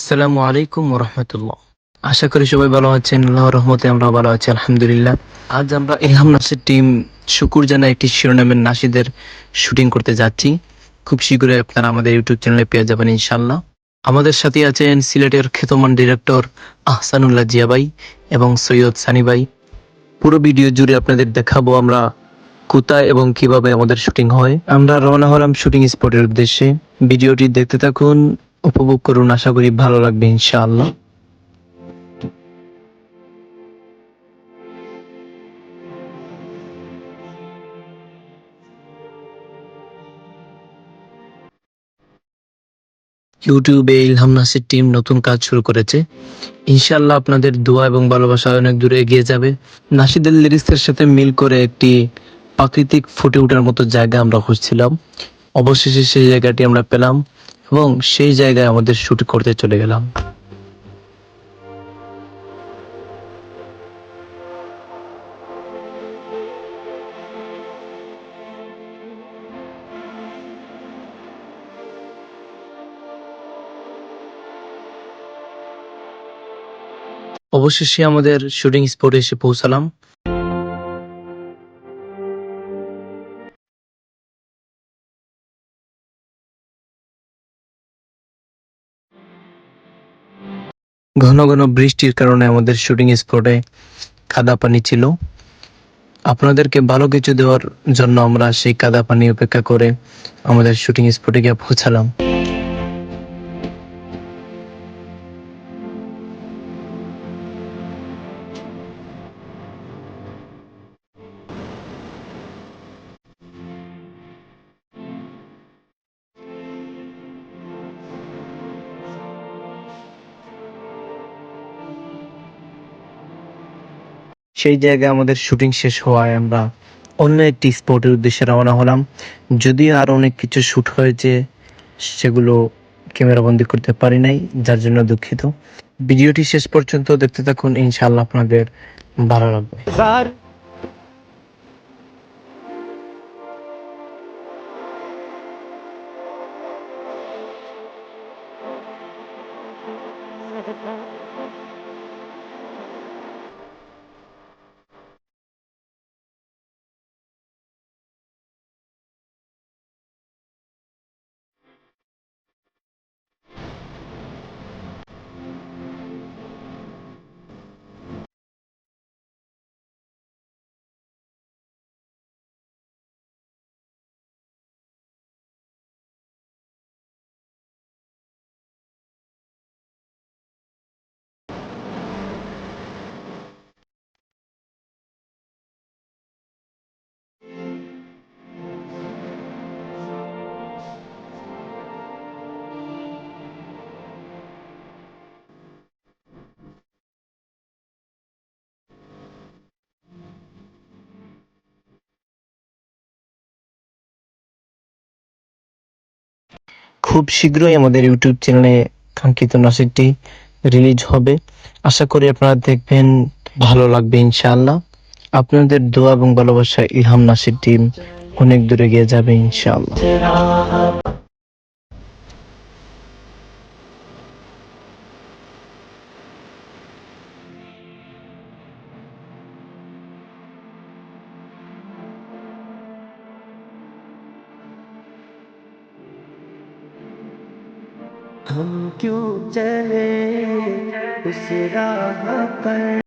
আসসালামু আলাইকুম রহমতুল্লাহ আশা করি সবাই ভালো আছেন আল্লাহ রহমতে আমরা ভালো আছি, আলহামদুলিল্লাহ। আজ আমরা ইলহাম নাসির টিম শুকুর জানা একটি শিরোনামের নাসিদের শুটিং করতে যাচ্ছি। খুব শীঘ্রই আপনারা আমাদের ইউটিউব চ্যানেলে পেয়ে যাবেন ইনশাল্লাহ আমাদের সাথে আছেন সিলেটের খ্যাতমান ডিরেক্টর আহসানুল্লাহ জিয়া ভাই এবং সৈয়দ সানি ভাই। পুরো ভিডিও জুড়ে আপনাদের দেখাবো আমরা কোথায় এবং কীভাবে আমাদের শুটিং হয়। আমরা রওনা হলাম শুটিং স্পটের উদ্দেশ্যে। ভিডিওটি দেখতে থাকুন উপভোগ করুন, আশা করি ভালো লাগবে ইনশাআল্লাহ। ইউটিউবে ইলহাম নাসির টিম নতুন কাজ শুরু করেছে। ইনশাআল্লাহ আপনাদের দোয়া এবং ভালোবাসা অনেক দূরে এগিয়ে যাবে। নাসিদের লিরিক্সের সাথে মিল করে একটি প্রাকৃতিক ফুটে ওঠার মতো জায়গা আমরা খুঁজছিলাম। অবশেষে সেই জায়গাটি আমরা পেলাম। এবং সেই জায়গায় আমাদের শুট করতে চলে গেলাম। অবশেষে আমাদের শুটিং স্পটে এসে পৌঁছালাম। ঘন ঘন বৃষ্টির কারণে আমাদের শুটিং স্পটে কাদা পানি ছিল। আপনাদেরকে ভালো কিছু দেওয়ার জন্য আমরা সেই কাদা পানি উপেক্ষা করে আমাদের শুটিং স্পটে গিয়ে পৌঁছালাম। সেই জায়গায় আমাদের শুটিং শেষ হওয়ায় আমরা অন্য একটি স্পটের উদ্দেশ্যে রওনা হলাম। যদিও আরও অনেক কিছু শুট হয়েছে, সেগুলো ক্যামেরা বন্দি করতে পারি নাই, যার জন্য দুঃখিত। ভিডিওটি শেষ পর্যন্ত দেখতে থাকুন, ইনশাআল্লাহ আপনাদের ভালো লাগবে। খুব শীঘ্রই আমাদের ইউটিউব চ্যানেলে কাঙ্ক্ষিত নাসিরটি রিলিজ হবে। আশা করি আপনারা দেখবেন, ভালো লাগবে ইনশাআল্লাহ। আপনাদের দোয়া এবং ভালোবাসা ইলহাম নাসির টিম অনেক দূরে গিয়ে যাবে ইনশাআল্লাহ। हम क्यों चले उस राह पर?